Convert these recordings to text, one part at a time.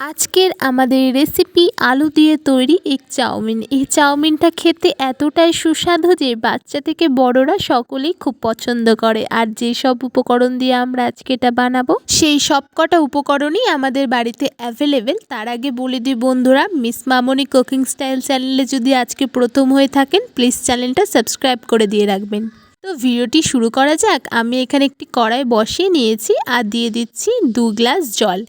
আজকের আমাদের রেসিপি আলু দিয়ে তৈরি এক চাউমিন। এই চাউমিনটা খেতে এতটাই সুস্বাদু যে বাচ্চা থেকে বড়রা সকলেই খুব পছন্দ করে। আর যে সব উপকরণ দিয়ে আমরা আজকে এটা বানাবো, সেই সব কটা উপকরণই আমাদের বাড়িতে অ্যাভেলেবেল তার আগে বলে দিই বন্ধুরা মিস মামনি কুকিং স্টাইল চ্যানেলে যদি আজকে প্রথম হয়ে থাকেন প্লিজ চ্যানেলটা সাবস্ক্রাইব করে দিয়ে রাখবেন। তো ভিডিওটি শুরু করা যাক। আমি এখানে একটি কড়াই বসিয়ে নিয়েছি আর দিয়ে দিচ্ছি দু গ্লাস জল।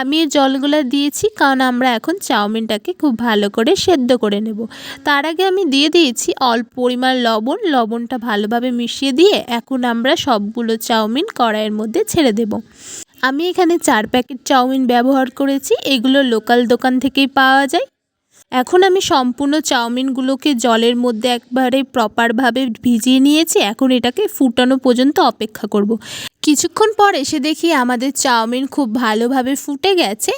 আমি এই জলগুলো দিয়েছি কারণ আমরা এখন চাউমিনটাকে খুব ভালো করে সেদ্ধ করে নেব। তার আগে আমি দিয়ে দিয়েছি অল্প পরিমাণ লবণ। লবণটা ভালোভাবে মিশিয়ে দিয়ে এখন আমরা সবগুলো চাউমিন কড়াইয়ের মধ্যে ছেড়ে দেব। আমি এখানে চার প্যাকেট চাউমিন ব্যবহার করেছি। এগুলো লোকাল দোকান থেকেই পাওয়া যায়। এখন আমি সম্পূর্ণ চাউমিনগুলোকে জলের মধ্যে একবারে প্রপারভাবে ভিজিয়ে নিয়েছি, এখন এটাকে ফুটানো পর্যন্ত অপেক্ষা করব। কিছুক্ষণ পর এসে দেখি আমাদের চাউমিন খুব ভালোভাবে ফুটে গেছে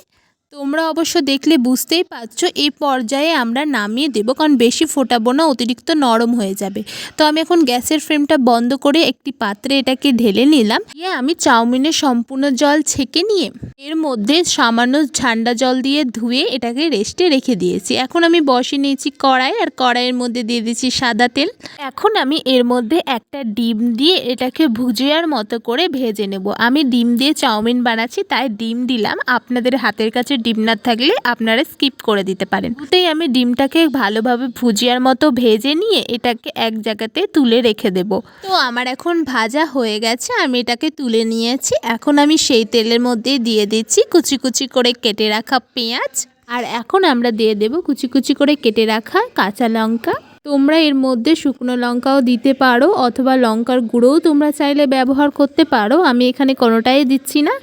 তোমরা অবশ্য দেখলে বুঝতেই পারছ, এই পর্যায়ে আমরা নামিয়ে দেবো, কারণ বেশি ফোটাবো না, অতিরিক্ত নরম হয়ে যাবে। তো আমি এখন গ্যাসের ফ্লেমটা বন্ধ করে একটি পাত্রে এটাকে ঢেলে নিলাম। দিয়ে আমি চাউমিনের সম্পূর্ণ জল ছেঁকে নিয়ে, এর মধ্যে সামান্য ঠান্ডা জল দিয়ে ধুয়ে এটাকে রেস্টে রেখে দিয়েছি। এখন আমি বসে নিয়েছি কড়াই, আর কড়াইয়ের মধ্যে দিয়ে দিয়েছি সাদা তেল। এখন আমি এর মধ্যে একটা ডিম দিয়ে এটাকে ভুজিয়ার মতো করে ভেজে নেব। আমি ডিম দিয়ে চাউমিন বানাচ্ছি, তাই ডিম দিলাম। আপনাদের হাতের কাছে ডিম না থাকলে আপনারা স্কিপ করে দিতে পারেন। তাই আমি ডিমটাকে ভালোভাবে ভুজিয়ার মতো ভেজে নিয়ে এটাকে এক জায়গাতে তুলে রেখে দেব। তো আমার এখন ভাজা হয়ে গেছে, আমি এটাকে তুলে নিয়েছি। এখন আমি সেই তেলের মধ্যে দিয়ে দিচ্ছি কুচি কুচি করে কেটে রাখা পেঁয়াজ। আর এখন আমরা দিয়ে দেব কুচি কুচি করে কেটে রাখা কাঁচা লঙ্কা। তোমরা এর মধ্যে শুকনো লঙ্কাও দিতে পারো, অথবা লঙ্কার গুঁড়োও তোমরা চাইলে ব্যবহার করতে পারো। আমি এখানে কোনোটাই দিচ্ছি না।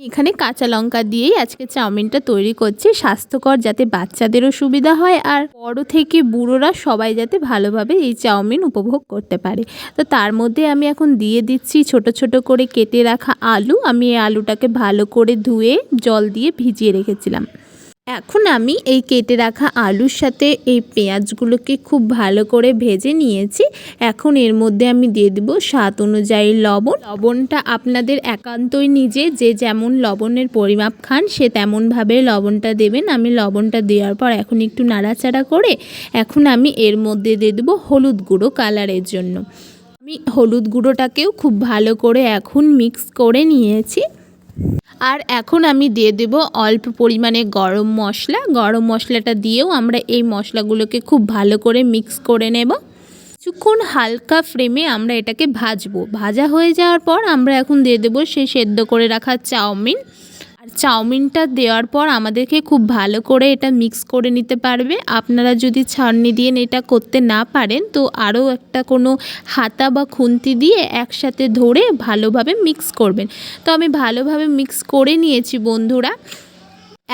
এখানে কাঁচা লঙ্কা দিয়েই আজকে চাউমিনটা তৈরি করছি। স্বাস্থ্যকর যাতে বাচ্চাদেরও সুবিধা হয় আর বড় থেকে বুড়োরা সবাই যাতে ভালোভাবে এই চাউমিন উপভোগ করতে পারে। তো তার মধ্যে আমি এখন দিয়ে দিচ্ছি ছোট ছোট করে কেটে রাখা আলু। আমি এই আলুটাকে ভালো করে ধুয়ে জল দিয়ে ভিজিয়ে রেখেছিলাম। এখন আমি এই কেটে রাখা আলুর সাথে এই পেঁয়াজগুলোকে খুব ভালো করে ভেজে নিয়েছি। এখন এর মধ্যে আমি দিয়ে দেবো স্বাদ অনুযায়ী লবণ। লবণটা আপনাদের একান্তই নিজে যে যেমন লবণের পরিমাপ খান, সে তেমনভাবে লবণটা দেবেন। আমি লবণটা দেওয়ার পর এখন একটু নাড়াচাড়া করে এখন আমি এর মধ্যে দিয়ে দেবো হলুদ গুঁড়ো কালারের জন্য। আমি হলুদ গুঁড়োটাকেও খুব ভালো করে এখন মিক্স করে নিয়েছি। আর এখন আমি দিয়ে দেব অল্প পরিমাণে গরম মশলা। গরম মশলাটা দিয়েও আমরা এই মশলাগুলোকে খুব ভালো করে মিক্স করে নেব। কিছুক্ষণ হালকা ফ্রেমে আমরা এটাকে ভাজবো। ভাজা হয়ে যাওয়ার পর আমরা এখন দিয়ে দেবো সেই সেদ্ধ করে রাখা চাউমিন। আর চাউমিনটা দেওয়ার পর আমাদেরকে খুব ভালো করে এটা মিক্স করে নিতে পারবে। আপনারা যদি ছাড়নি দিয়ে এটা করতে না পারেন, তো আরও একটা কোনো হাতা বা খুন্তি দিয়ে একসাথে ধরে ভালোভাবে মিক্স করবেন। তো আমি ভালোভাবে মিক্স করে নিয়েছি বন্ধুরা।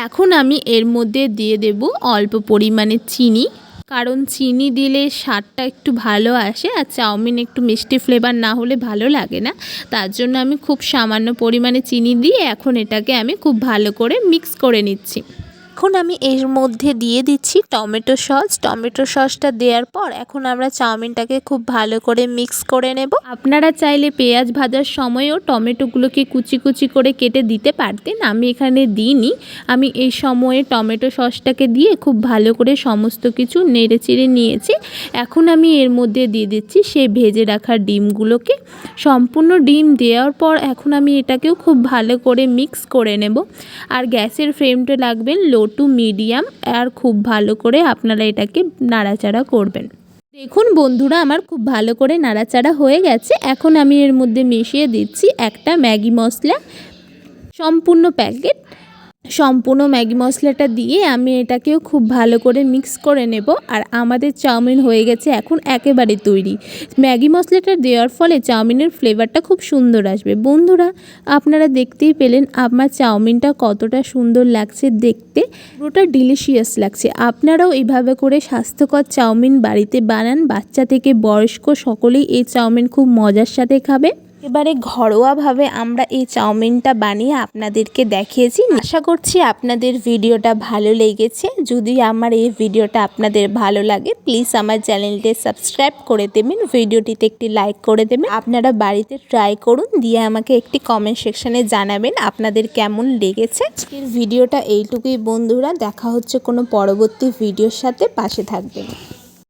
এখন আমি এর মধ্যে দিয়ে দেব অল্প পরিমাণে চিনি। কারণ চিনি দিলে স্বাদটা একটু ভালো আসে আর চাউমিন একটু মিষ্টি ফ্লেভার না হলে ভালো লাগে না। তার জন্য আমি খুব সামান্য পরিমাণে চিনি দিয়ে এখন এটাকে আমি খুব ভালো করে মিক্স করে নিচ্ছি। এখন আমি এর মধ্যে দিয়ে দিচ্ছি টমেটো সস। টমেটো সসটা দেওয়ার পর এখন আমরা চাউমিনটাকে খুব ভালো করে মিক্স করে নেব। আপনারা চাইলে পেঁয়াজ ভাজার সময়ও টমেটোগুলোকে কুচি কুচি করে কেটে দিতে পারতেন, আমি এখানে দিইনি। আমি এই সময়ে টমেটো সসটাকে দিয়ে খুব ভালো করে সমস্ত কিছু নেড়ে চেড়ে নিয়েছি। এখন আমি এর মধ্যে দিয়ে দিচ্ছি সেই ভেজে রাখা ডিমগুলোকে। সম্পূর্ণ ডিম দেওয়ার পর এখন আমি এটাকেও খুব ভালো করে মিক্স করে নেব। আর গ্যাসের ফ্লেমটা লাগবেন লো টু মিডিয়াম আর খুব ভালো করে আপনারা এটাকে নাড়াচাড়া করবেন। দেখুন বন্ধুরা, আমার খুব ভালো করে নাড়াচাড়া হয়ে গেছে। এখন আমি এর মধ্যে মিশিয়ে দিচ্ছি একটা ম্যাগি মশলা। সম্পূর্ণ প্যাকেট সম্পূর্ণ ম্যাগি মশলাটা দিয়ে আমি এটাকেও খুব ভালো করে মিক্স করে নেব। আর আমাদের চাউমিন হয়ে গেছে এখন একেবারে তৈরি। ম্যাগি মশলাটা দেওয়ার ফলে চাউমিনের ফ্লেভারটা খুব সুন্দর আসবে। বন্ধুরা, আপনারা দেখতেই পেলেন আমার চাউমিনটা কতটা সুন্দর লাগছে দেখতে। পুরোটা ডিলিশিয়াস লাগছে। আপনারাও এইভাবে করে স্বাস্থ্যকর চাউমিন বাড়িতে বানান। বাচ্চা থেকে বয়স্ক সকলেই এই চাউমিন খুব মজার সাথে খাবে। এবারে ঘরোয়াভাবে আমরা এই চাউমিনটা বানিয়ে আপনাদেরকে দেখিয়েছি। আশা করছি আপনাদের ভিডিওটা ভালো লেগেছে। যদি আমার এই ভিডিওটা আপনাদের ভালো লাগে প্লিজ আমার চ্যানেলটি সাবস্ক্রাইব করে দেবেন, ভিডিওটিতে একটি লাইক করে দেবেন। আপনারা বাড়িতে ট্রাই করুন, দিয়ে আমাকে একটি কমেন্ট সেকশানে জানাবেন আপনাদের কেমন লেগেছে। আজকের ভিডিওটা এইটুকুই, বন্ধুরা। দেখা হচ্ছে কোনো পরবর্তী ভিডিওর সাথে। পাশে থাকবেন।